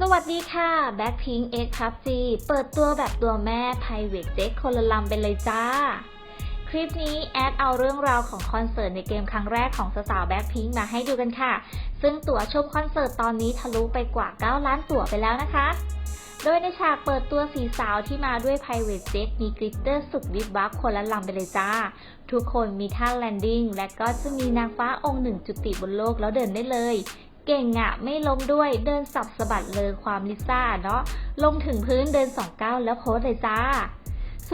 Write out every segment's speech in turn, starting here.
สวัสดีค่ะ Blackpink X PUBG เปิดตัวแบบตัวแม่ Private Jet คนละลำไปเลยจ้า คลิปนี้แอดเอาเรื่องราวของคอนเสิร์ตในเกมครั้งแรกของสาวๆ Blackpink มาให้ดูกันค่ะ ซึ่งตั๋วชมคอนเสิร์ตตอนนี้ทะลุไปกว่า 9 ล้านตั๋วไปแล้วนะคะ โดยในฉากเปิดตัวสีสาวที่มาด้วย Private Jet มีกริตเตอร์สุดวิบวับคนละลำไปเลยจ้า ทุกคนมีท่าแลนดิ้งและก็จะมีนางฟ้าองค์หนึ่งจุติบนโลกแล้วเดินได้เลย เก่งอะไม่ล้มด้วยเดินสับสะบัดเลยความลิซ่าเนาะลงถึงพื้นเดินสองก้าวแล้วโพสเลยจ้า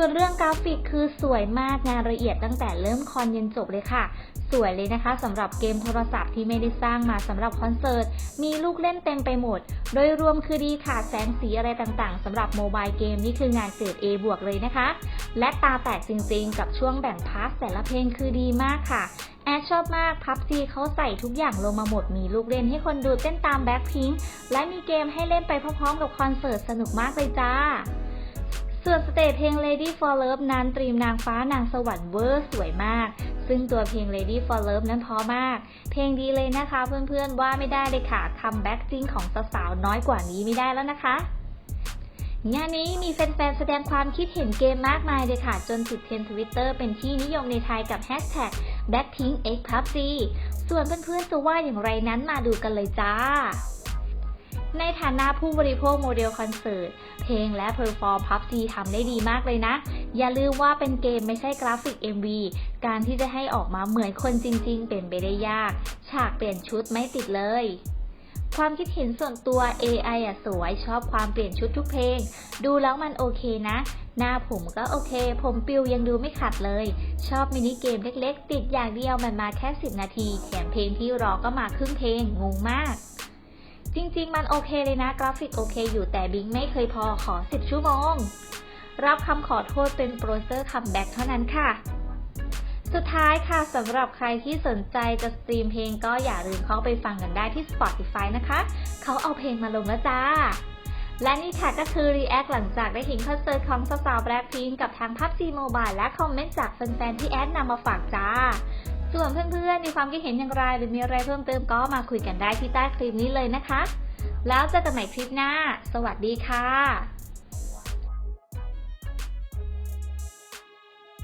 ส่วนเรื่องกราฟิกคือสวยมากงานละเอียดตั้งแต่เริ่มคอนยันจบเลยค่ะ สวยเลยนะคะสำหรับเกมโทรศัพท์ที่ไม่ได้สร้างมาสำหรับคอนเสิร์ต มีลูกเล่นเต็มไปหมด โดยรวมคือดีค่ะ แสงสีอะไรต่างๆสำหรับโมบายเกมนี่คืองานเกรด A บวกเลยนะคะ และตาแตกจริงๆ กับช่วงแบ่งพาร์ทแต่ละเพลงคือดีมากค่ะแอดชอบมากพับซีเขาใส่ทุกอย่างลงมาหมด มีลูกเล่นให้คนดูเต้นตามแบ็คพิงและมีเกมให้เล่นไปพร้อมๆกับคอนเสิร์ตสนุกมากเลยจ้า ส่วนสเตจเพลง Lady for Love นั้นตรีมนางฟ้านางสวรรค์เวอร์สวยมาก ซึ่งตัวเพลง Lady for Love นั้นพอมาก เพลงดีเลยนะคะเพื่อนๆว่าไม่ได้เลยค่ะคัมแบ็กจริงของสาวๆน้อยกว่านี้ไม่ได้แล้วนะคะงานนี้มีแฟนๆ แสดงความคิดเห็นเกมมากมายเลยค่ะ จนติดเทรนด์ทวิตเตอร์เป็นที่นิยมในไทยกับ Hashtag Blackpink X PUBG ส่วนเพื่อนๆ จะว่าอย่างไรนั้นมาดูกันเลยจ้า ในฐานะผู้บริโภคโมเดลคอนเสิร์ต เพลงและเพอร์ฟอร์ม PUBG ทำได้ดีมากเลยนะ อย่าลืมว่าเป็นเกมไม่ใช่กราฟิก MV การที่จะให้ออกมาเหมือนคนจริง ๆ เป็นไปได้ยาก ฉากเปลี่ยนชุดไม่ติดเลย ความคิดเห็นส่วนตัว AI อะสวยชอบความเปลี่ยนชุดทุกเพลง ดูแล้วมันโอเคนะ หน้าผมก็โอเค ผมปิวยังดูไม่ขัดเลย ชอบมินิเกมเล็กๆ ติดอย่างเดียวมันมาแค่ 10 นาทีแถมเพลงที่รอก็มาครึ่งเพลงงงมาก จริงๆ มันโอเคเลยนะ กราฟิกโอเคอยู่แต่บิงไม่เคยพอขอ 10 ชั่วโมง รับคำขอโทษเป็นโปรเซอร์คัมแบ็กเท่านั้นค่ะ สุดท้ายค่ะสำหรับใครที่สนใจจะสตรีมเพลงก็อย่าลืมเข้าไปฟังกันได้ที่ Spotify นะคะ เขาเอาเพลงมาลงแล้วจ้า และนี่ค่ะก็คือ React หลังจากได้เห็นคอนเสิร์ตของสาวๆแบล็คพิงกับทาง PUBG Mobile และคอมเมนต์จากแฟนๆที่แอดนำมาฝากจ้า ส่วนเพื่อนๆ มีความคิดเห็นอย่างไร หรือมีอะไรเพิ่มเติมก็มาคุยกันได้ที่ใต้คลิปนี้เลยนะคะ แล้วเจอกันใหม่คลิปหน้า สวัสดีค่ะ